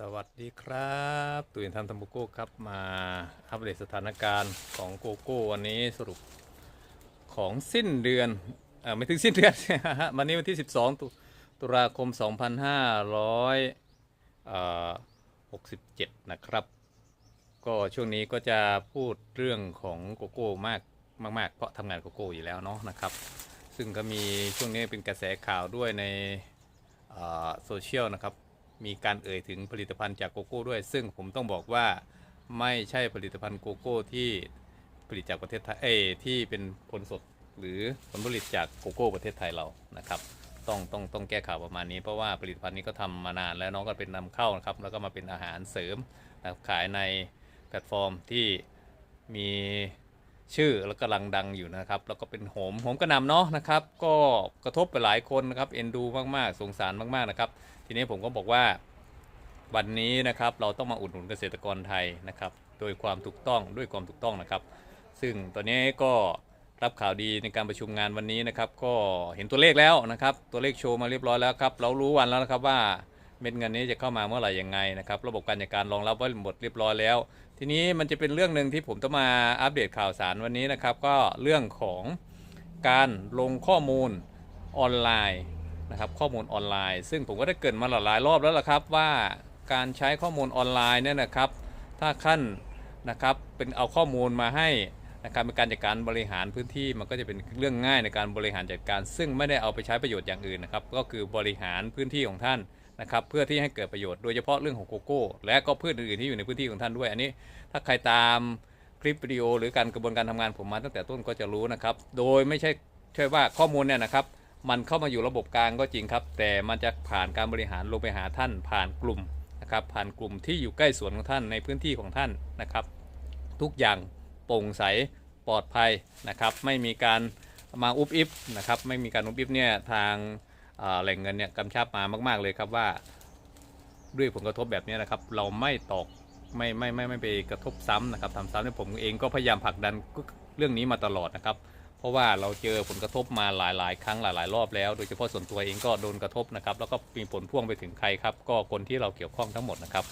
สวัสดีครับตุยนทันทัมโกโก้ครับมาอัปเดตสถานการณ์ของโกโก้วันนี้สรุปของสิ้นเดือนเออไม่ถึงสิ้นเดือน วันนี้วันที่ 12 ตุตุลาคม 2567 นะครับ ก็ช่วงนี้ก็จะพูดเรื่องของโกโก้มากมาก ๆ เพราะทำงานโกโก้อยู่แล้วเนาะนะครับ ซึ่งก็มีช่วงนี้เป็นกระแสข่าวด้วยในโซเชียลนะครับ มีการเอ่ยถึงผลิตภัณฑ์จากโกโก้ด้วย ซึ่งผมต้องบอกว่าไม่ใช่ผลิตภัณฑ์โกโก้ที่ผลิตจากประเทศไทยเอที่เป็นผลสดหรือผลผลิตจากโกโก้ประเทศไทยเรานะครับ ต้องต้องต้องแก้ข่าวประมาณนี้เพราะว่าผลิตภัณฑ์นี้ก็ทำมานานแล้วน้องก็เป็นนำเข้านะครับ แล้วก็มาเป็นอาหารเสริมนะครับขายในแพลตฟอร์มที่มีชื่อแล้วกำลังดังอยู่นะครับ แล้วก็เป็นโหมโหมกระนำเนาะนะครับ ก็กระทบไปหลายคนนะครับเอ็นดูมากๆ สงสารมากๆนะครับ ทีนี้ผมก็บอกว่าวันนี้นะครับเราต้องมาอุดหนุนเกษตรกรไทยนะครับ โดยความถูกต้องด้วยความถูกต้องนะครับ ซึ่งตอนนี้ก็รับข่าวดีในการประชุมงานวันนี้นะครับ ก็เห็นตัวเลขแล้วนะครับ ตัวเลขโชว์มาเรียบร้อยแล้วครับ เรารู้วันแล้วนะครับว่าเม็ดเงินนี้จะเข้ามาเมื่อไหร่ยังไงนะครับ ระบบการจัดการรองรับไว้หมดเรียบร้อยแล้ว ทีนี้มันจะเป็นเรื่องหนึ่งที่ผมต้องมาอัปเดตข่าวสารวันนี้นะครับ ก็เรื่องของการลงข้อมูลออนไลน์ นะครับข้อมูลออนไลน์ ซึ่งผมก็ได้เกินมาหลายรอบแล้วล่ะครับว่าการใช้ข้อมูลออนไลน์เนี่ยนะครับ ถ้าขั้นนะครับเป็นเอาข้อมูลมาให้นะครับเป็นการจัดการบริหารพื้นที่มันก็จะเป็นเรื่องง่ายในการบริหารจัดการ ซึ่งไม่ได้เอาไปใช้ประโยชน์อย่างอื่นนะครับก็คือบริหารพื้นที่ของท่านนะครับเพื่อที่ให้เกิดประโยชน์โดยเฉพาะเรื่องของโกโก้ และก็พืชอื่นๆที่อยู่ในพื้นที่ของท่านด้วยอันนี้ ถ้าใครตามคลิปวิดีโอหรือการกระบวนการทำงานผมมาตั้งแต่ต้นก็จะรู้นะครับโดยไม่ใช่ใช่ว่าข้อมูลเนี่ยนะครับ มันเข้ามาอยู่ระบบกลางก็จริงครับ แต่มันจะผ่านการบริหารลงไปหาท่านผ่านกลุ่มนะครับ ผ่านกลุ่มที่อยู่ใกล้สวนของท่านในพื้นที่ของท่านนะครับ ทุกอย่างโปร่งใสปลอดภัยนะครับ ไม่มีการมาอุบอิบนะครับ ไม่มีการอุบอิบเนี่ยทางแหล่งเงินเนี่ยกำชับมามาก ๆเลยครับว่า ด้วยผลกระทบแบบนี้นะครับ เราไม่ตอกไม่ไม่ไม่ไม่ไปกระทบซ้ำนะครับทำซ้ำเนี่ยผมเองก็พยายามผลักดันเรื่องนี้มาตลอดนะครับ ราะว่าเราเจอผลกระทบมาหลายๆ ครั้งหลาย ๆ รอบแล้ว โดยเฉพาะส่วนตัวเองก็โดนกระทบนะครับแล้วก็มีผลพ่วงไปถึงใครครับ ก็คนที่เราเกี่ยวข้องทั้งหมดนะครับ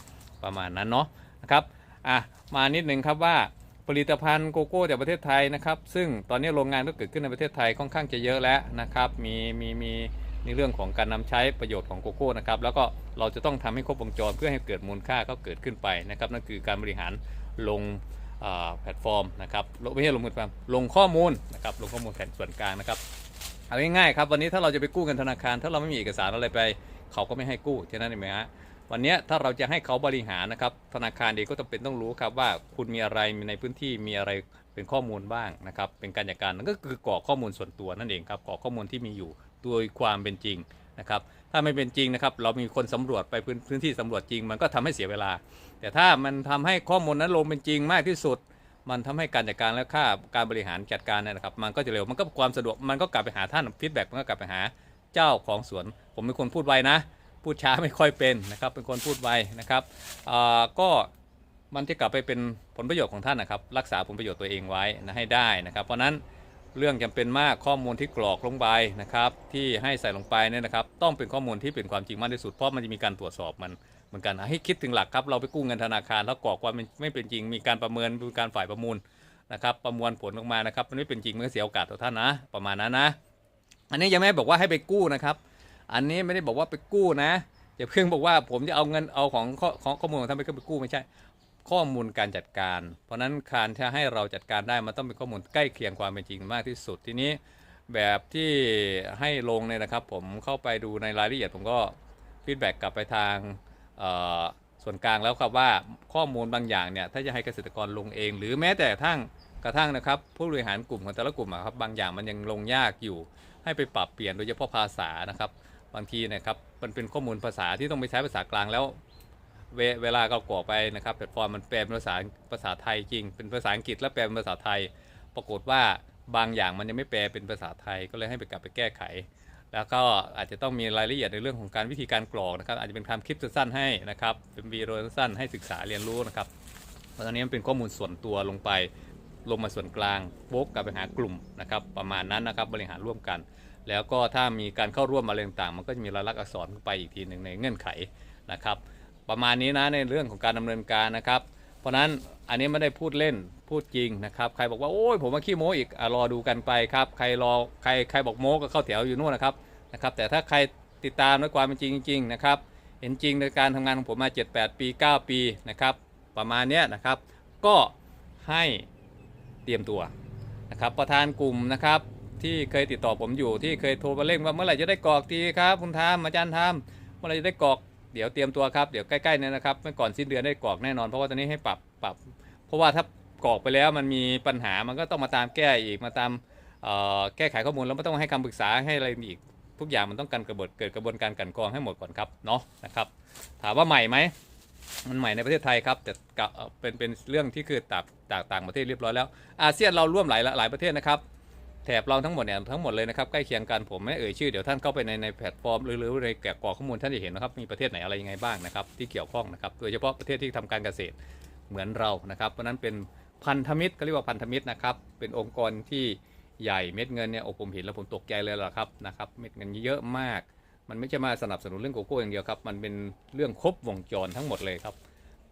ประมาณนั้นเนาะนะครับอะมานิดนึงครับว่าผลิตภัณฑ์โกโก้จากประเทศไทยนะครับ ซึ่งตอนนี้โรงงานก็เกิดขึ้นในประเทศไทยค่อนข้างจะเยอะแล้วนะครับ มีมีมีในเรื่องของการนำใช้ประโยชน์ของโกโก้นะครับ แล้วก็เราจะต้องทำให้ครบวงจรเพื่อให้เกิดมูลค่าก็เกิดขึ้นไปนะครับ นั่นคือการบริหารลง แพลตฟอร์มนะครับไม่ใช่ลงมือแพลตฟอร์มลงข้อมูลนะครับลงข้อมูลแผนส่วนกลางนะครับเอาง่ายๆครับวันนี้ถ้าเราจะไปกู้เงินธนาคาร ถ้าเราไม่มีเอกสารอะไรไป เขาก็ไม่ให้กู้ฉะนั้นเห็นไหมฮะวันนี้ถ้าเราจะให้เขาบริหารนะครับธนาคารเองก็จำเป็นต้องรู้ครับว่าคุณมีอะไรมีในพื้นที่มีอะไรเป็นข้อมูลบ้างนะครับเป็นการจัดการนั่นก็คือกรอกข้อมูลส่วนตัวนั่นเองครับกรอกข้อมูลที่มีอยู่โดยความเป็นจริงนะครับถ้าไม่เป็นจริงนะครับเรามีคนสำรวจไปพื้นพื้นที่สำรวจจริง มันก็ทำให้เสียเวลา แต่ถ้ามันทำให้ข้อมูลนั้นลงเป็นจริงมากที่สุด มันทำให้การจัดการและค่าการบริหารจัดการเนี่ยนะครับ มันก็จะเร็วมันก็ความสะดวกมันก็กลับไปหาท่านฟีดแบ็กมันก็กลับไปหาเจ้าของสวน ผมเป็นคนพูดไวนะ พูดช้าไม่ค่อยเป็นนะครับ เป็นคนพูดไวนะครับอ่าก็มันจะกลับไปเป็นผลประโยชน์ของท่านนะครับ รักษาผลประโยชน์ตัวเองไว้นะให้ได้นะครับ เพราะนั้นเรื่องจำเป็นมากข้อมูลที่กรอกลงไปนะครับ ที่ให้ใส่ลงไปเนี่ยนะครับ ต้องเป็นข้อมูลที่เป็นความจริงมากที่สุดเพราะมันจะมีการตรวจสอบมัน เหมือนกันให้คิดถึงหลักครับเราไปกู้เงินธนาคารแล้วกรอกความเป็นไม่เป็นจริงมีการประเมินมีการฝ่ายประมูลนะครับประมวลผลออกมานะครับมันไม่เป็นจริงมันก็เสียโอกาสต่อท่านนะ ประมาณนั้นนะ อันนี้ยังไม่บอกว่าให้ไปกู้นะครับ อันนี้ไม่ได้บอกว่าไปกู้นะอย่าเพิ่งบอกว่าผมจะเอาเงินเอาของข้อของข้อมูลของท่านไปไปกู้ไม่ใช่ ข้อมูลการจัดการ เพราะฉะนั้นการที่ให้เราจัดการได้มันต้องเป็นข้อมูลใกล้เคียงความเป็นจริงมากที่สุดทีนี้แบบที่ให้ลงเนี่ยนะครับ ผมเข้าไปดูในรายละเอียดผมก็ฟีดแบ็กกลับไปทาง ส่วนกลางแล้วครับว่าข้อมูลบางอย่างเนี่ยถ้าจะให้เกษตรกรลงเอง หรือแม้แต่กระทั่งกระทั่งนะครับผู้บริหารกลุ่มของแต่ละกลุ่มครับบางอย่างมันยังลงยากอยู่ ให้ไปปรับเปลี่ยนโดยเฉพาะภาษานะครับบางทีนะครับมันเป็นข้อมูลภาษาที่ต้องไปใช้ภาษากลางแล้ว เวเวลาเรากรอกไปนะครับแพลตฟอร์มมันแปลเป็นภาษาภาษาไทยจริง เป็นภาษาอังกฤษแล้วแปลเป็นภาษาไทย ปรากฏว่าบางอย่างมันยังไม่แปลเป็นภาษาไทยก็เลยให้ไปกลับไปแก้ไข แล้วก็อาจจะต้องมีรายละเอียดในเรื่องของการวิธีการกรอกนะครับ อาจจะเป็นคำคลิปสั้นๆให้นะครับเป็นวีดีโอสั้นๆให้ศึกษาเรียนรู้นะครับเพราะตอนนี้มันเป็นข้อมูลส่วนตัวลงไป ลงมาส่วนกลางโวกกลับไปหากลุ่มนะครับ ประมาณนั้นนะครับบริหารร่วมกัน แล้วก็ถ้ามีการเข้าร่วมอะไรต่างๆ มันก็จะมีรายลักษณ์อักษรเข้าไปอีกทีหนึ่งในเงื่อนไขนะครับ ประมาณนี้นะในเรื่องของการดำเนินการนะครับ เพราะนั้นอันนี้ไม่ได้พูดเล่นพูดจริงนะครับ ใครบอกว่าโอ้ยผมมาขี้โม้อีกอรอดูกันไปครับ ใครรอใครใครบอกโม้ก็เข้าแถวอยู่นู่นนะครับนะครับ แต่ถ้าใครติดตามด้วยความเป็นจริงจริงนะครับ เห็นจริงในการทำงานของผมมา 7-8 ปี 9 ปีนะครับ ประมาณเนี้ยนะครับ ก็ให้เตรียมตัวนะครับ ประธานกลุ่มนะครับ ที่เคยติดต่อผมอยู่ที่เคยโทรมาเร่งว่าเมื่อไหร่จะได้กรอกทีครับ คุณทามอาจารย์ทามเมื่อไหร่จะได้กรอก เดี๋ยวเตรียมตัวครับ เดี๋ยวใกล้ๆเนี่ยนะครับไม่ก่อนสิ้นเดือนได้กรอกแน่นอน เพราะว่าตอนนี้ให้ปรับปรับ เพราะว่าถ้ากรอกไปแล้วมันมีปัญหามันก็ต้องมาตามแก้อีกมาตามแก้ไขข้อมูลแล้วไม่ต้องให้คำปรึกษาให้อะไรอีก ทุกอย่างมันต้องการกระบวนเกิดกระบวนการกันกรองให้หมดก่อนครับเนาะนะครับ ถามว่าใหม่ไหมมันใหม่ในประเทศไทยครับแต่เป็นเป็นเรื่องที่คือตางต่างต่างประเทศเรียบร้อยแล้วอาเซียนเราร่วมหลายหลายประเทศนะครับ แถบเราทั้งหมดเนี่ยทั้งหมดเลยนะครับใกล้เคียงกันผมไม่เอ่ยชื่อเดี๋ยวท่านเข้าไปในในแพลตฟอร์มหรือหรือในแกะกรอกข้อมูลท่านจะเห็นนะครับมีประเทศไหนอะไรยังไงบ้างนะครับที่เกี่ยวข้องนะครับโดยเฉพาะประเทศที่ทำการเกษตรเหมือนเรานะครับเพราะฉะนั้นเป็นพันธมิตรก็เรียกว่าพันธมิตรนะครับเป็นองค์กรที่ใหญ่เม็ดเงินเนี่ยโอ้ผมเห็นแล้วผมตกใจเลยล่ะครับนะครับเม็ดเงินเยอะมาก มันไม่ใช่มาสนับสนุนเรื่องโกโก้อย่างเดียวครับมันเป็นเรื่องครบวงจรทั้งหมดเลยครับ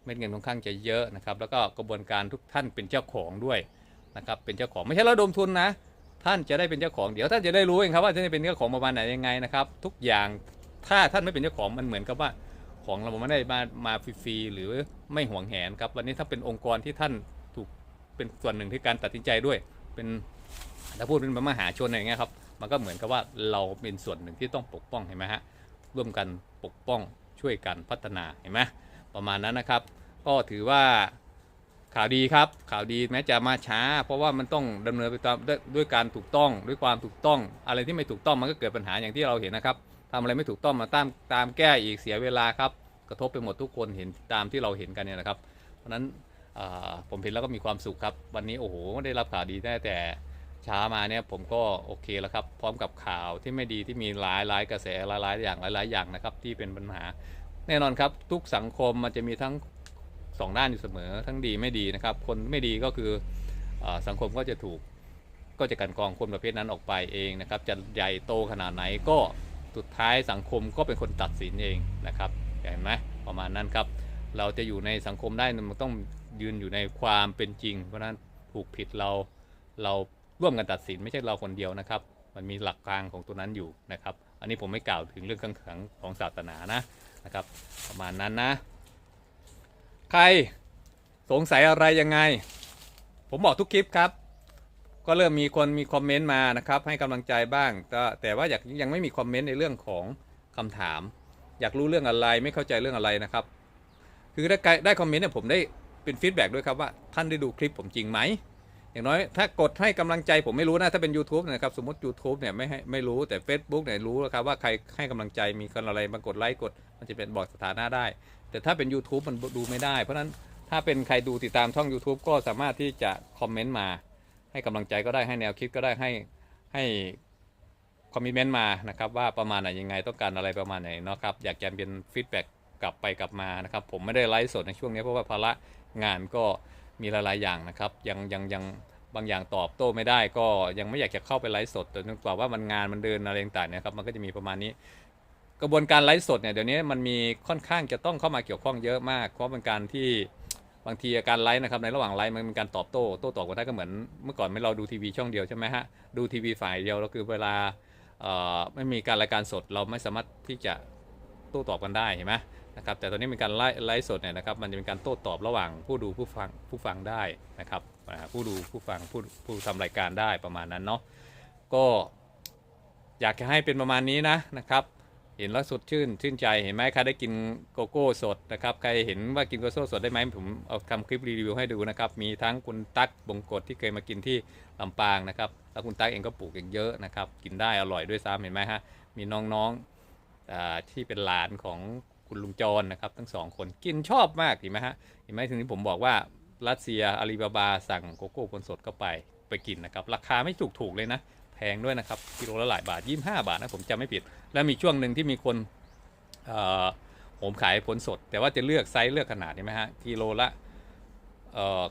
เม็ดเงินค่อนข้างจะเยอะนะครับแล้วก็กระบวนการทุกท่านเป็นเจ้าของด้วยนะครับเป็นเจ้าของไม่ใช่ระดมทุนนะ ท่านจะได้เป็นเจ้าของเดี๋ยวท่านจะได้รู้เองครับว่าท่านจะเป็นเจ้าของประมาณไหนยังไงนะครับ ทุกอย่างถ้าท่านไม่เป็นเจ้าของมันเหมือนกับว่าของเราไม่ได้มามาฟรีๆหรือไม่ห่วงแหนครับ วันนี้ถ้าเป็นองค์กรที่ท่านถูกเป็นส่วนหนึ่งที่การตัดสินใจด้วย เป็นถ้าพูดเป็นมหาชนอะไรอย่างเงี้ยครับมันก็เหมือนกับว่าเราเป็นส่วนหนึ่งที่ต้องปกป้องเห็นไหมฮะร่วมกันปกป้องช่วยกันพัฒนาเห็นไหมประมาณนั้นนะครับ ก็ถือว่า ข่าวดีครับข่าวดีแม้จะมาช้า เพราะว่ามันต้องดำเนินไปตามด้วยด้วยการถูกต้องด้วยความถูกต้อง อะไรที่ไม่ถูกต้องมันก็เกิดปัญหาอย่างที่เราเห็นนะครับทำอะไรไม่ถูกต้องมาตามตามแก้อีกเสียเวลาครับกระทบไปหมดทุกคนเห็นตามที่เราเห็นกันเนี่ยนะครับ เพราะนั้นผมเห็นแล้วก็มีความสุขครับ วันนี้โอ้โหได้รับข่าวดีได้แต่ช้ามาเนี่ยผมก็โอเคแล้วครับ พร้อมกับข่าวที่ไม่ดีที่มีหลายหลายกระแสหลายหลายอย่างหลายหลายอย่างนะครับที่เป็นปัญหา แน่นอนครับทุกสังคมมันจะมีทั้ง สองด้านอยู่เสมอ ทั้งดีไม่ดีนะครับ คนไม่ดีก็คืออสังคมก็จะถูกก็จะกันกรองคนประเภทนั้นออกไปเองนะครับ จะใหญ่โตขนาดไหนก็สุดท้ายสังคมก็เป็นคนตัดสินเองนะครับเห็นไหมประมาณนั้นครับ เราจะอยู่ในสังคมได้มันต้องยืนอยู่ในความเป็นจริง เพราะฉะนั้นถูกผิดเราเราร่วมกันตัดสินไม่ใช่เราคนเดียวนะครับ มันมีหลักกลางของตัวนั้นอยู่นะครับ อันนี้ผมไม่กล่าวถึงเรื่องขังขังของศาสนานะนะครับ ประมาณนั้นนะ ใครสงสัยอะไรยังไง ผมบอกทุกคลิปครับ ก็เริ่มมีคนมีคอมเมนต์มานะครับ ให้กำลังใจบ้าง แต่แต่ว่าอยากยังไม่มีคอมเมนต์ในเรื่องของคำถาม อยากรู้เรื่องอะไรไม่เข้าใจเรื่องอะไรนะครับ คือได้ได้คอมเมนต์เนี่ยผมได้เป็นฟีดแบ็กด้วยครับว่าท่านได้ดูคลิปผมจริงไหม อย่างน้อยถ้ากดให้กำลังใจผมไม่รู้นะถ้าเป็น YouTube นะครับสมมติ YouTube เนี่ยไม่ให้ไม่รู้แต่ Facebook เนี่ยรู้แล้วครับว่าใครให้กำลังใจมีคนอะไรมากดไลค์กด มันจะเป็นบอกสถานะได้ แต่ถ้าเป็น YouTube มันดูไม่ได้ เพราะฉะนั้นถ้าเป็นใครดูติดตามช่อง YouTube ก็สามารถที่จะคอมเมนต์มา ให้กำลังใจก็ได้ให้แนวคิดก็ได้ให้ให้คอมเมนต์มานะครับว่าประมาณไหนยังไงต้องการอะไรประมาณไหนเนาะครับอยากจะเป็นฟีดแบ็กกลับไปกลับมานะครับผมไม่ได้ไลฟ์สดในช่วงนี้เพราะว่าภาระงานก็ มีหลายๆอย่างนะครับ ยังยังยังบางอย่างตอบโต้ไม่ได้ก็ยังไม่อยากจะเข้าไปไลฟ์สดแต่จนกว่าว่ามันงานมันเดินอะไรต่างๆนะครับมันก็จะมีประมาณนี้ กระบวนการไลฟ์สดเนี่ยเดี๋ยวนี้มันมีค่อนข้างจะต้องเข้ามาเกี่ยวข้องเยอะมาก เพราะเป็นการที่บางทีการไลฟ์นะครับในระหว่างไลฟ์มันเป็นการตอบโต้โต้ตอบกันได้ก็เหมือนเมื่อก่อนไม่เราดูทีวีช่องเดียวใช่ไหมฮะดูทีวีฝ่ายเดียวแล้วคือเวลาไม่มีการรายการสดเราไม่สามารถที่จะโต้ตอบกันได้เห็นไหม นะครับแต่ตอนนี้มีการไลฟ์สดเนี่ยนะครับมันจะเป็นการโต้ตอบระหว่างผู้ดูผู้ฟังผู้ฟังได้นะครับผู้ดูผู้ฟังผู้ผู้ทำรายการได้ประมาณนั้นเนาะก็อยากจะให้เป็นประมาณนี้นะนะครับเห็นแล้วสดชื่นชื่นใจเห็นไหมใครได้กินโกโก้สดนะครับใครเห็นว่ากินโกโก้สดได้ไหมผมเอาทำคลิปรีวิวให้ดูนะครับมีทั้งคุณตั๊กบงกฎที่เคยมากินที่ลำปางนะครับแล้วคุณตั๊กเองก็ปลูกเองเยอะนะครับกินได้อร่อยด้วยซ้ำเห็นไหมฮะมีน้องๆอ่าที่เป็นหลานของ คุณลุงจรนะครับ ทั้งสองคนกินชอบมากเห็นไหมฮะเห็นไหมถึงที่ผมบอกว่ารัสเซียอาลีบาบาสั่งโกโก้คนสดเข้าไปไปกินนะครับ ราคาไม่ถูกถูกเลยนะ แพงด้วยนะครับกิโลละหลายบาท 25 บาทนะผมจำไม่ผิด แล้วมีช่วงหนึ่งที่มีคนผมขายผลสด แต่ว่าจะเลือกไซส์เลือกขนาดใช่ไหมฮะกิโลละ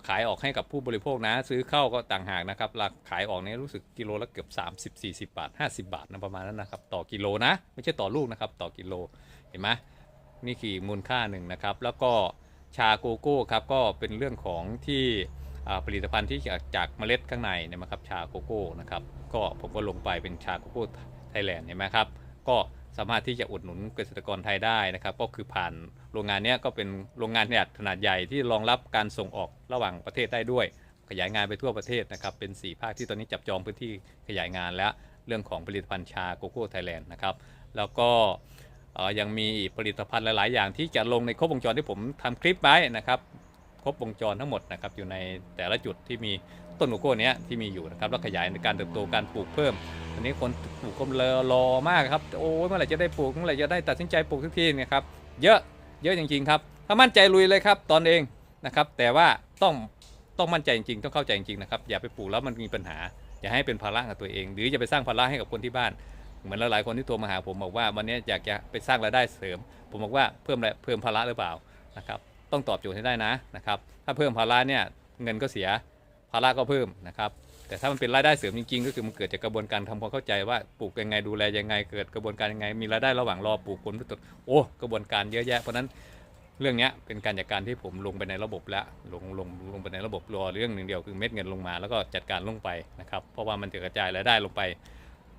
ขายออกให้กับผู้บริโภคนะ ซื้อเข้าก็ต่างหากนะครับราคาขายออกเนี่ยรู้สึกกิโลละเกือบ 30 40 บาท 50 บาทนะประมาณนั้นนะครับ ต่อกิโลนะ ไม่ใช่ต่อลูกนะครับ ต่อกิโลเห็นไหม นี่คือมูลค่าหนึ่งนะครับ แล้วก็ชาโกโก้ครับก็เป็นเรื่องของที่ผลิตภัณฑ์ที่จากเมล็ดข้างในเนี่ยนะครับชาโกโก้นะครับก็ผมก็ลงไปเป็นชาโกโก้ไทยแลนด์เห็นไหมครับก็สามารถที่จะอุดหนุนเกษตรกรไทยได้นะครับ ก็คือผ่านโรงงานเนี้ยก็เป็นโรงงานขนาดขนาดใหญ่ที่รองรับการส่งออกระหว่างประเทศได้ด้วย ขยายงานไปทั่วประเทศนะครับ เป็น 4 ภาคที่ตอนนี้จับจองพื้นที่ขยายงานแล้วเรื่องของผลิตภัณฑ์ชาโกโก้ไทยแลนด์นะครับแล้วก็ ยังมีอีกผลิตภัณฑ์หลาย ๆ อย่างที่จะลงในครบวงจรที่ผมทำคลิปไว้นะครับ ครบวงจรทั้งหมดนะครับอยู่ในแต่ละจุดที่มีต้นโกโก้เนี้ยที่มีอยู่นะครับแล้วขยายในการเติบโตการปลูกเพิ่มอันนี้คนปลูกก็รอรอมากครับโอ้ยเมื่อไหร่จะได้ปลูกเมื่อไหร่จะได้ตัดสินใจปลูกสักทีนะครับเยอะเยอะจริง ๆ ครับ ถ้ามั่นใจลุยเลยครับตอนเองนะครับ แต่ว่าต้องต้องมั่นใจจริง ๆ ต้องเข้าใจจริงๆนะครับอย่าไปปลูกแล้วมันมีปัญหาอย่าให้เป็นภาระกับตัวเอง หรือจะไปสร้างภาระให้กับคนที่บ้าน เหมือนหลายๆคนที่โทรมาหาผมบอกว่าวันนี้อยากจะไปสร้างรายได้เสริม ผมบอกว่าเพิ่มอะไรเพิ่มภาระหรือเปล่านะครับต้องตอบโจทย์ให้ได้นะนะครับถ้าเพิ่มภาระเนี่ยเงินก็เสียภาระก็เพิ่มนะครับแต่ถ้ามันเป็นรายได้เสริมจริงๆ ก็คือมันเกิดจากกระบวนการทำความเข้าใจว่าปลูกยังไงดูแลยังไงเกิดกระบวนการยังไง มีรายได้ระหว่างรอปลูกผลผลิตโอ้กระบวนการเยอะแยะเพราะนั้นเรื่องนี้เป็นการจัดการที่ผมลงไปในระบบแล้วลงลงลงไปในระบบรอเรื่องหนึ่งเดียวคือเม็ดเงินลงมา แล้วก็จัดการลงไปนะครับเพราะว่ามันจะกระจายรายได้ลงไป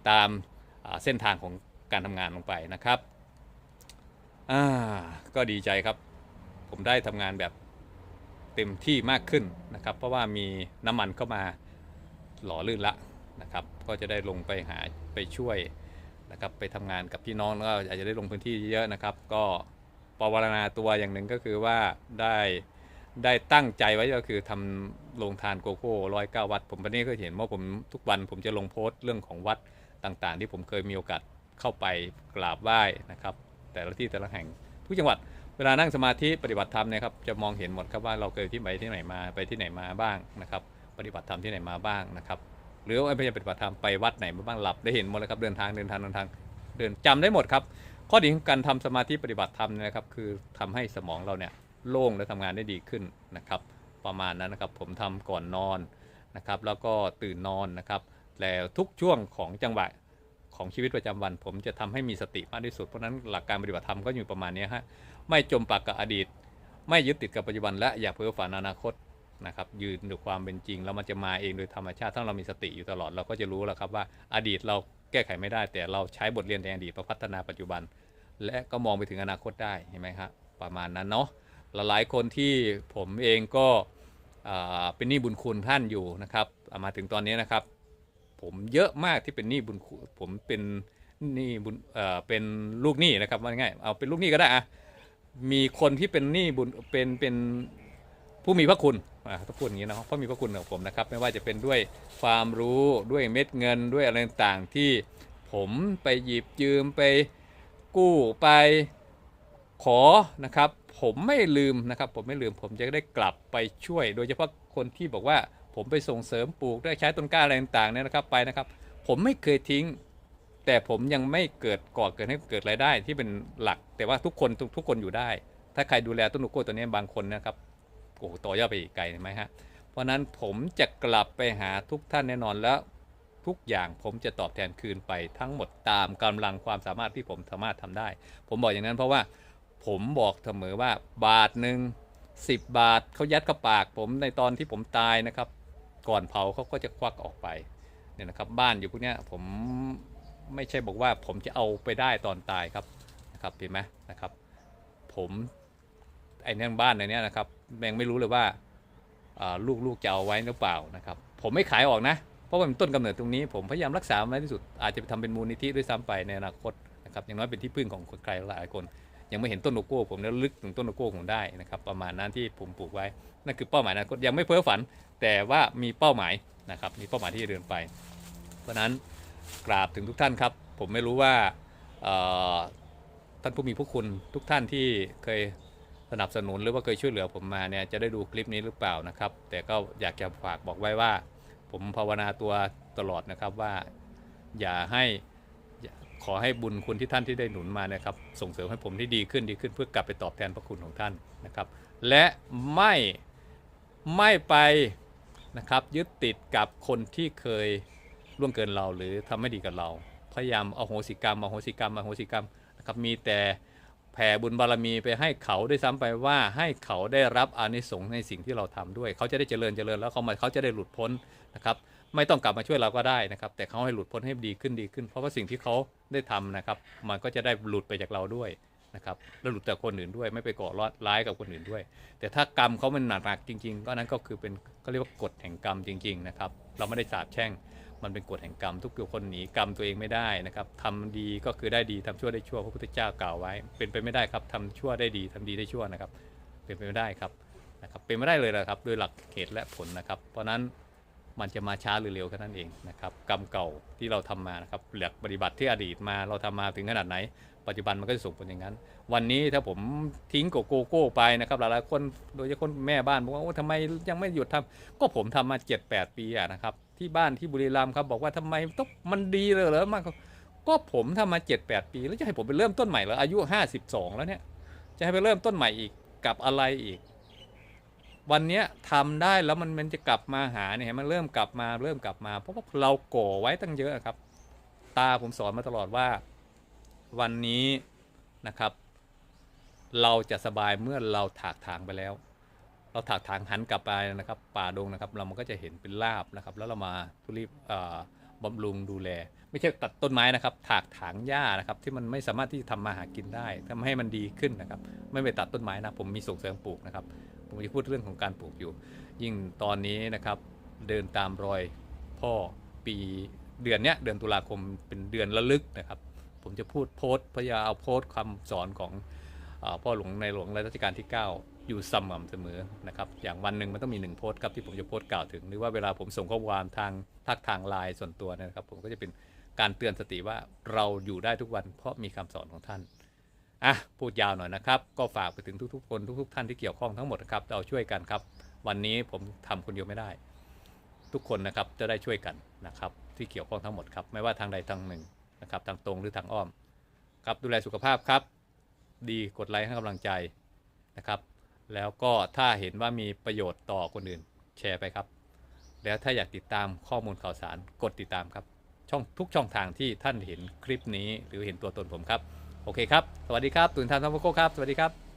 ตาม เส้นทางของการทำงานลงไปนะครับก็ดีใจครับ ผมได้ทำงานแบบเต็มที่มากขึ้นนะครับ เพราะว่ามีน้ำมันเข้ามาหล่อลื่นละนะครับ ก็จะได้ลงไปหาไปช่วยนะครับไปทำงานกับพี่น้องแล้วก็อาจจะได้ลงพื้นที่เยอะนะครับ ก็ปวารณาตัวอย่างหนึ่งก็คือว่าได้ได้ตั้งใจไว้ก็คือทำโรงทานโกโก้ร้อยเก้าวัด ผมวันนี้ก็เห็นว่าผมทุกวันผมจะลงโพสต์เรื่องของวัด ต่างๆ ที่ผมเคยมีโอกาสเข้าไปกราบไหว้นะครับ แต่ละที่แต่ละแห่งทุกจังหวัดเวลานั่งสมาธิปฏิบัติธรรมนี่ยครับจะมองเห็นหมดครับว่าเราเคยที่ไปที่ไหนมาไปที่ไหนมาบ้างนะครับ ปฏิบัติธรรมที่ไหนมาบ้างนะครับ หรือว่าไม่ใช่ปฏิบัติธรรมไปวัดไหนมาบ้างหลับได้เห็นหมดเลยครับเดินทางเดินทางเดินทางเดินจำได้หมดครับ ข้อดีของการทำสมาธิปฏิบัติธรรมเนี่ยนะครับ คือทำให้สมองเราเนี่ยโล่งและทำงานได้ดีขึ้นนะครับ ประมาณนั้นนะครับผมทำก่อนนอนนะครับ แล้วก็ตื่นนอนนะครับ แล้วทุกช่วงของจังหวะของชีวิตประจำวัน ผมจะทำให้มีสติมากที่สุด เพราะนั้นหลักการปฏิบัติธรรมก็อยู่ประมาณนี้ฮะไม่จมปากกับอดีต ไม่ยึดติดกับปัจจุบัน และอย่าเพ้อฝันอนาคตนะครับยืนด้วยความเป็นจริงแล้วมันจะมาเองโดยธรรมชาติถ้าเรามีสติอยู่ตลอดเราก็จะรู้แล้วครับว่าอดีตเราแก้ไขไม่ได้ แต่เราใช้บทเรียนในอดีตมาพัฒนาปัจจุบัน และก็มองไปถึงอนาคตได้เห็นไหมครับประมาณนั้นเนาะหลายคนที่ผมเองก็เป็นหนี้บุญคุณท่านอยู่นะครับามาถึงตอนนี้นะครับ ผมเยอะมากที่เป็นหนี้บุญคุณผมเป็นหนี้บุญเอ่อเป็นลูกหนี้นะครับว่าง่ายเอาเป็นลูกหนี้ก็ได้อะมีคนที่เป็นหนี้บุญเป็นเป็นผู้มีพระคุณอ่าต้องพูดอย่างนี้นะครับเพราะมีพระคุณกับผมนะครับ ไม่ว่าจะเป็นด้วยความรู้ด้วยเม็ดเงินด้วยอะไรต่างๆที่ผมไปหยิบยืมไปกู้ไปขอนะครับ ผมไม่ลืมนะครับ ผมไม่ลืมผมจะได้กลับไปช่วย โดยเฉพาะคนที่บอกว่า ผมไปส่งเสริมปลูกได้ใช้ต้นกล้าอะไรต่างๆเนี่ยนะครับไปนะครับ ผมไม่เคยทิ้ง แต่ผมยังไม่เกิดก่อเกิดให้เกิดรายได้ที่เป็นหลัก แต่ว่าทุกคนทุกทุกคนอยู่ได้ ถ้าใครดูแลต้นโกโก้ตัวนี้บางคนนะครับโอ้โหต่อยอดไปอีกไกลไหมฮะเพราะฉะนั้นผมจะกลับไปหาทุกท่านแน่นอนแล้วทุกอย่างผมจะตอบแทนคืนไปทั้งหมดตามกำลังความสามารถที่ผมสามารถทำได้ ผมบอกอย่างนั้นเพราะว่าผมบอกเสมอว่าบาทหนึ่งสิบบาทเขายัดเข้าปากผมในตอนที่ผมตายนะครับ ก่อนเผาเขาก็จะควักออกไปเนี่ยนะครับบ้านอยู่พวกเนี้ยผมไม่ใช่บอกว่าผมจะเอาไปได้ตอนตายครับนะครับเห็นไหมนะครับ ผมไอ้เรื่องบ้านในเนี้ยนะครับแมงไม่รู้เลยว่าลูกๆจะเอาไว้หรือเปล่านะครับ ผมไม่ขายออกนะ เพราะว่ามันต้นกำเนิดตรงนี้ผมพยายามรักษาไว้ที่สุดอาจจะไปทำเป็นมูลนิธิด้วยซ้ำไปในอนาคตนะครับอย่างน้อยเป็นที่พึ่งของคนใครหลายคน ยังไม่เห็นต้นโลโก้ผมแล้วลึกถึงต้นโลโก้ผมได้นะครับประมาณนั้นที่ผมปลูกไว้นั่นคือเป้าหมายนะยังไม่เพ้อฝัน แต่ว่ามีเป้าหมายนะครับมีเป้าหมายที่จะเดินไป เพราะนั้นกราบถึงทุกท่านครับ ผมไม่รู้ว่าท่านผู้มีพระคุณทุกท่านที่เคยสนับสนุนหรือว่าเคยช่วยเหลือผมมาเนี่ยจะได้ดูคลิปนี้หรือเปล่านะครับ แต่ก็อยากจะฝากบอกไว้ว่า ผมภาวนาตัวตลอดนะครับว่า อย่าให้ ขอให้บุญคุณที่ท่านที่ได้หนุนมานะครับ ส่งเสริมให้ผมที่ดีขึ้นดีขึ้นเพื่อกลับไปตอบแทนพระคุณของท่านนะครับ และไม่ไม่ไปนะครับยึดติดกับคนที่เคยล่วงเกินเราหรือทำไม่ดีกับเรา พยายามเอาโหสิกรรมเอาโหสิกรรมเอาโหสิกรรมนะครับมีแต่แผ่บุญบารมีไปให้เขาด้วยซ้ำไปว่าให้เขาได้รับอานิสงส์ในสิ่งที่เราทำด้วย เขาจะได้เจริญเจริญแล้วเขามาเขาจะได้หลุดพ้นนะครับ ไม่ต้องกลับมาช่วยเราก็ได้นะครับ แต่เขาให้หลุดพ้นให้ดีขึ้นดีขึ้น เพราะว่าสิ่งที่เขาได้ทำนะครับ มันก็จะได้หลุดไปจากเราด้วยนะครับแล้วหลุดจากคนอื่นด้วย ไม่ไปก่อร้ายกับคนอื่นด้วย แต่ถ้ากรรมเขามันหนักจริง ๆ ก็นั้นก็คือเป็นก็เรียกว่ากฎแห่งกรรมจริง ๆ นะครับ เราไม่ได้สาปแช่ง มันเป็นกฎแห่งกรรม ทุกคนหนีกรรมตัวเองไม่ได้นะครับทำดีก็คือได้ดีทำชั่วได้ชั่วพระพุทธเจ้ากล่าวไว้ เป็นไปไม่ได้ครับทำชั่วได้ดีทำดีได้ชั่วนะครับ เป็นไปไม่ได้ครับนะครับเป็นไม่ได้เลยนะครับโดยหลักเหตุและผลนะครับ เพราะนั้น มันจะมาช้าหรือเร็วแค่นั้นเองนะครับกรรมเก่าที่เราทำมานะครับหลักปฏิบัติที่อดีตมาเราทำมาถึงขนาดไหน ปัจจุบันมันก็จะส่งผลอย่างนั้น วันนี้ถ้าผมทิ้งโกโกโก้ไปนะครับหลายๆคนโดยเฉพาะคนแม่บ้านบอกว่าโอ้ทำไมยังไม่หยุดทำก็ผมทำมา 7-8 ปีอะนะครับที่บ้านที่บุรีรัมย์ครับบอกว่าทำไมต้องมันดีเลยเหรอมากก็ผมทำมา 7-8 ปี แล้วจะให้ผมไปเริ่มต้นใหม่เหรออายุ 52 แล้วเนี่ยจะให้ไปเริ่มต้นใหม่อีกกับอะไรอีก วันเนี้ยทำได้แล้วมันมันจะกลับมาหาเนี่ยมันเริ่มกลับมาเริ่มกลับมา เพราะว่าเราก่อไว้ตั้งเยอะครับ ตาผมสอนมาตลอดว่า วันนี้นะครับ เราจะสบายเมื่อเราถากถางไปแล้ว เราถากถางหันกลับไปนะครับ ป่าดงนะครับ เรามันก็จะเห็นเป็นลาบนะครับ แล้วเรามาทุรีบบำรุงดูแล ไม่ใช่ตัดต้นไม้นะครับ ถากถางหญ้านะครับ ที่มันไม่สามารถที่จะทำมาหากินได้ทำให้มันดีขึ้นนะครับ ไม่ไปตัดต้นไม้นะผมมีส่งเสริมปลูกนะครับ ผมจะพูดเรื่องของการปลูกอยู่ ยิ่งตอนนี้นะครับเดินตามรอยพ่อปีเดือนเนี้ยเดือนตุลาคมเป็นเดือนระลึกนะครับ ผมจะพูดโพสต์พยายามเอาโพสต์คำสอนของอพ่อหลวงในหลวงรัชกาลที่ 9 อยู่สม่ำเสมอนะครับอย่างวันหนึ่งมันต้องมีหนึ่งโพสต์ครับที่ผมจะโพสต์กล่าวถึง หรือว่าเวลาผมส่งข้อความทางทักทางไลน์ส่วนตัวนะครับ ผมก็จะเป็นการเตือนสติว่าเราอยู่ได้ทุกวันเพราะมีคำสอนของท่าน อะพูดยาวหน่อยนะครับ ก็ฝากไปถึงทุกๆ คนทุก ๆ ท่านที่เกี่ยวข้องทั้งหมดนะครับเราช่วยกันครับ วันนี้ผมทำคนเดียวไม่ได้ ทุกคนนะครับจะได้ช่วยกันนะครับที่เกี่ยวข้องทั้งหมดครับไม่ว่าทางใดทางหนึ่งนะครับทางตรงหรือทางอ้อมครับดูแลสุขภาพครับ ดีกดไลค์ให้กำลังใจนะครับ แล้วก็ถ้าเห็นว่ามีประโยชน์ต่อคนอื่นแชร์ไปครับ แล้วถ้าอยากติดตามข้อมูลข่าวสารกดติดตามครับช่องทุกช่องทางที่ท่านเห็นคลิปนี้หรือเห็นตัวตนผมครับ โอเคครับ สวัสดีครับตุนทานทัพโคครับ สวัสดีครับ